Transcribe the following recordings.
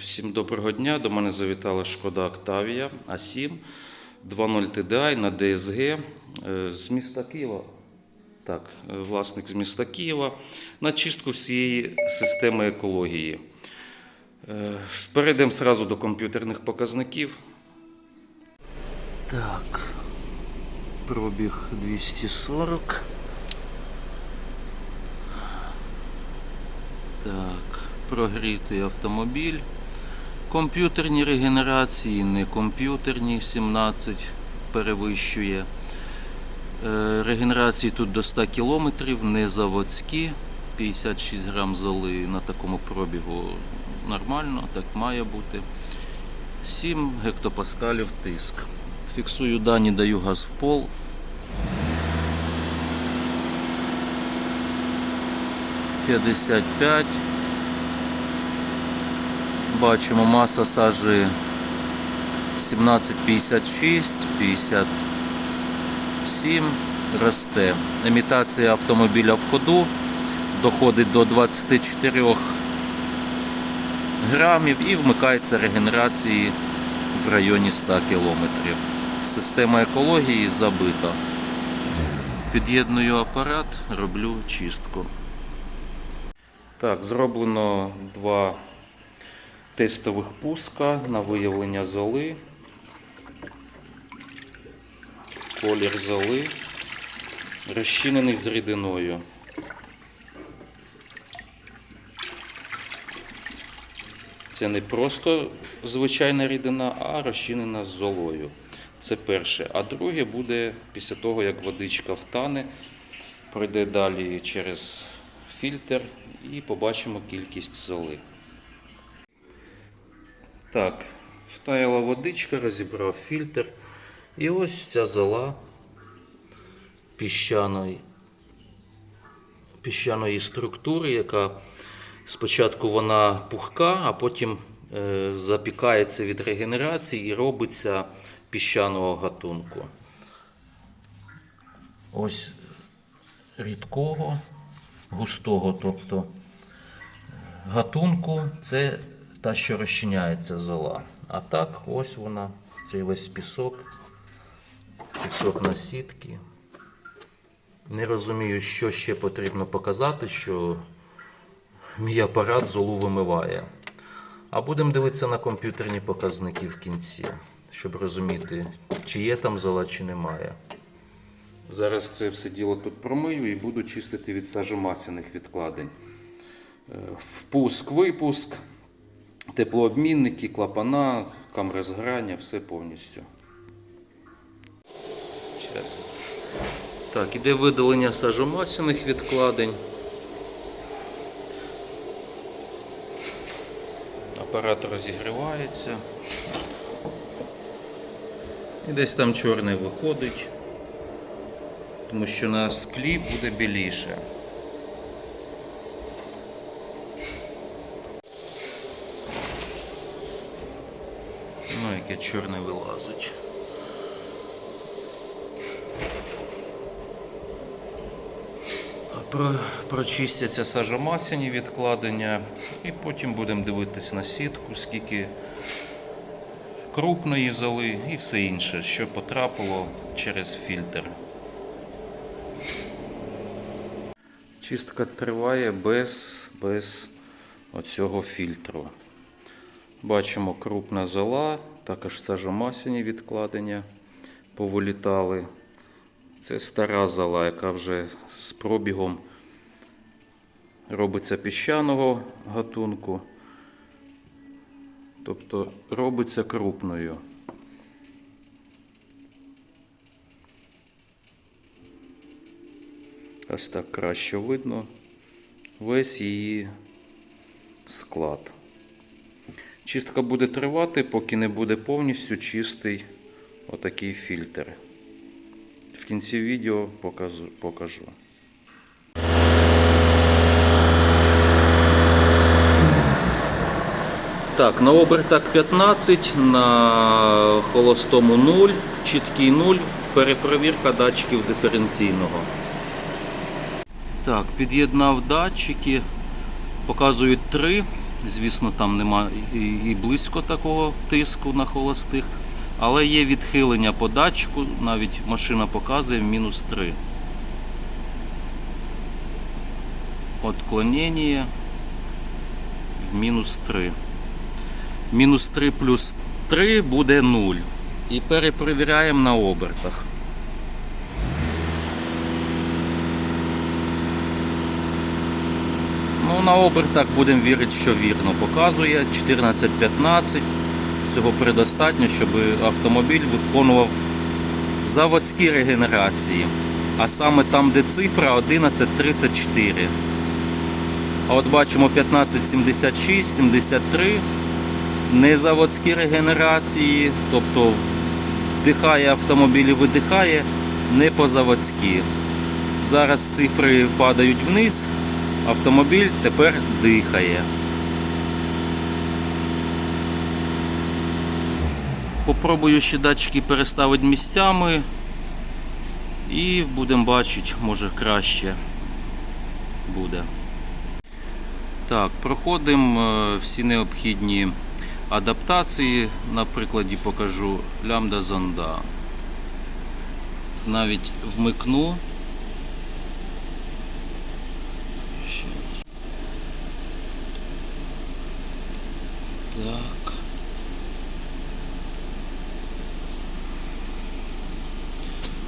Всім доброго дня. До мене завітала шкода Octavia А7 2.0 TDI на DSG е, з міста Києва. Так, е, власник з міста Києва на чистку всієї системи екології. Е, Перейдемо сразу до комп'ютерних показників. Так, пробіг 240. Так, прогрітий автомобіль. Комп'ютерні регенерації, не комп'ютерні, 17 перевищує. Е, Регенерації тут до 100 км, не заводські. 56 грам золи на такому пробігу нормально, так має бути. 7 гектопаскалів тиск. Фіксую дані, даю газ в пол. П'ятдесят п'ять. Бачимо маса сажі 17,56, 57 росте. Імітація автомобіля в ходу доходить до 24 грамів і вмикається регенерації в районі 100 кілометрів. Система екології забита. Під'єдную апарат, роблю чистку. Так, зроблено два тестових пуска на виявлення золи. Колір золи розчинений з рідиною. Це не просто звичайна рідина, а розчинена з золою. Це перше. А друге буде після того, як водичка втане, пройде далі через фільтр і побачимо кількість золи. Так, втаяла водичка, розібрав фільтр. І ось ця зола піщаної, піщаної структури, яка спочатку вона пухка, а потім е, запікається від регенерації і робиться піщаного гатунку. Ось рідкого, густого, тобто гатунку це та, що розчиняється зола. А так, ось вона, цей весь пісок, пісок на сітки. Не розумію, що ще потрібно показати, що мій апарат золу вимиває. А будемо дивитися на комп'ютерні показники в кінці, щоб розуміти, чи є там зола, чи немає. Зараз це все діло тут промию і буду чистити від сажомасляних відкладень. Е, Впуск, випуск, теплообмінники, клапана, камери зграння, все повністю. Час. Так, іде видалення сажомасляних відкладень. Апарат розігрівається. І десь там чорний виходить, тому що на склі буде біліше. Яке чорне вилазить. Прочистяться сажомасяні відкладення і потім будемо дивитись на сітку, скільки крупної золи і все інше, що потрапило через фільтр. Чистка триває без, без оцього фільтру. Бачимо крупна зола, також сажомасяні відкладення повилітали. Це стара зола, яка вже з пробігом робиться піщаного гатунку. Тобто робиться крупною. Ось так краще видно весь її склад. Чистка буде тривати, поки не буде повністю чистий отакий фільтр. В кінці відео покажу. Так, на обертах 15, на холостому 0, чіткий 0, перепровірка датчиків диференційного. Так, під'єднав датчики, показують 3, Звісно, там нема і, близько такого тиску на холостих, але є відхилення по датчику, навіть машина показує в мінус 3. Отклонення в мінус 3. Мінус 3 плюс 3 буде 0. І перепровіряємо на обертах. Ну, на обертах будемо вірити, що вірно показує. 14-15. Цього предостатньо, щоб автомобіль виконував заводські регенерації. А саме там, де цифра 11.34. А от бачимо 15.76, 73. Незаводські регенерації, тобто вдихає автомобіль і видихає не по-заводськи. Зараз цифри падають вниз, автомобіль тепер дихає. Попробую ще датчики переставити місцями і будемо бачити, може краще буде. Так, проходимо е, всі необхідні адаптації. На прикладі покажу лямбда зонда. Навіть вмикну. Так.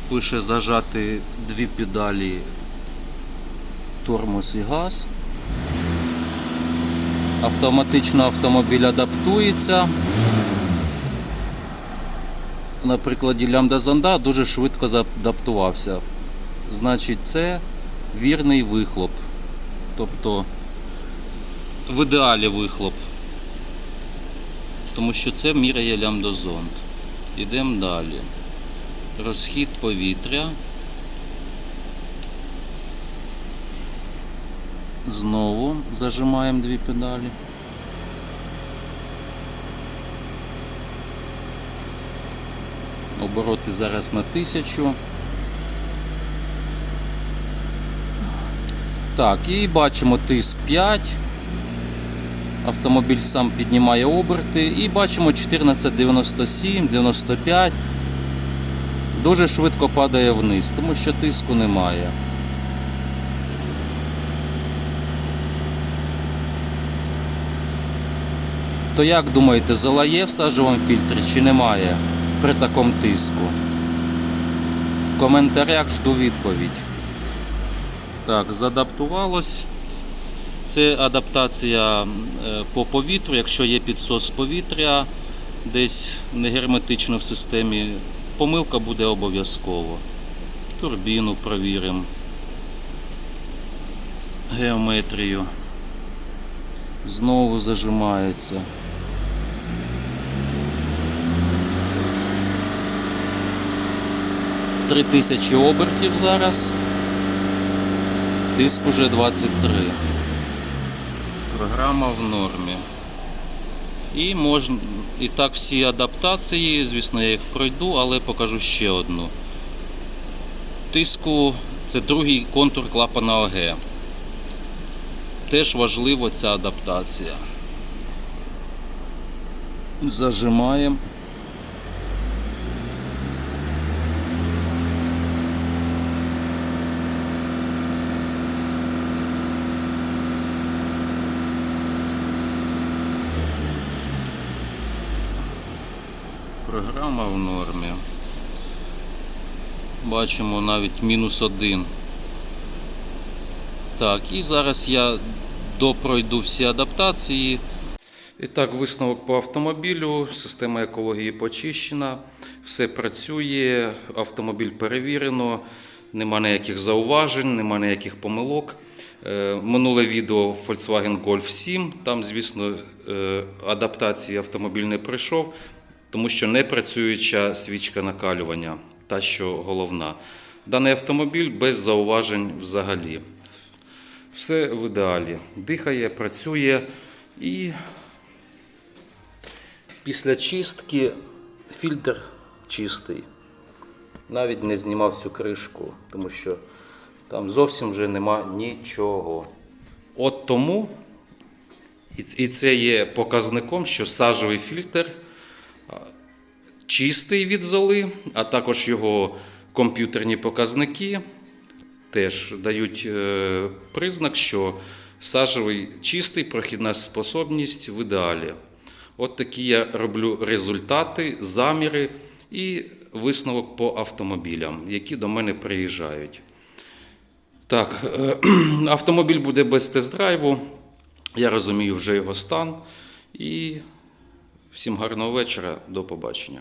Пише зажати дві педалі тормоз і газ. Автоматично автомобіль адаптується. На прикладі лямбда зонда дуже швидко заадаптувався. Значить, це вірний вихлоп. Тобто в ідеалі вихлоп. Тому що це міряє лямбдозонд. Йдемо далі. Розхід повітря. Знову зажимаємо дві педалі. Обороти зараз на тисячу. Так, і бачимо тиск 5. Автомобіль сам піднімає оберти і бачимо 1497, 95. Дуже швидко падає вниз, тому що тиску немає. То як думаєте, зола є в сажовому фільтрі чи немає при такому тиску? В коментарях жду відповідь. Так, задаптувалось. Це адаптація е, по повітрю, якщо є підсос повітря десь не герметично в системі, помилка буде обов'язково. Турбіну провіримо. Геометрію. Знову зажимається. Три тисячі обертів зараз. Тиск уже 23. Програма в нормі. І можна. І так всі адаптації, звісно, я їх пройду, але покажу ще одну. Тиску це другий контур клапана ОГ. Теж важлива ця адаптація. Зажимаємо. Програма в нормі. Бачимо навіть мінус один. Так, і зараз я допройду всі адаптації. І так, висновок по автомобілю. Система екології почищена, все працює, автомобіль перевірено, нема ніяких зауважень, нема ніяких помилок. Е, Минуле відео Volkswagen Golf 7. Там, звісно, е, адаптації автомобіль не пройшов, тому що не працююча свічка накалювання, та що головна. Даний автомобіль без зауважень взагалі. Все в ідеалі. Дихає, працює і після чистки фільтр чистий. Навіть не знімав цю кришку, тому що там зовсім вже нема нічого. От тому І, це є показником, що сажовий фільтр чистий від золи, а також його комп'ютерні показники теж дають е, признак, що сажевий чистий, прохідна способність в ідеалі. От такі я роблю результати, заміри і висновок по автомобілям, які до мене приїжджають. Так, е, автомобіль буде без тест-драйву. Я розумію вже його стан. І всім гарного вечора, до побачення.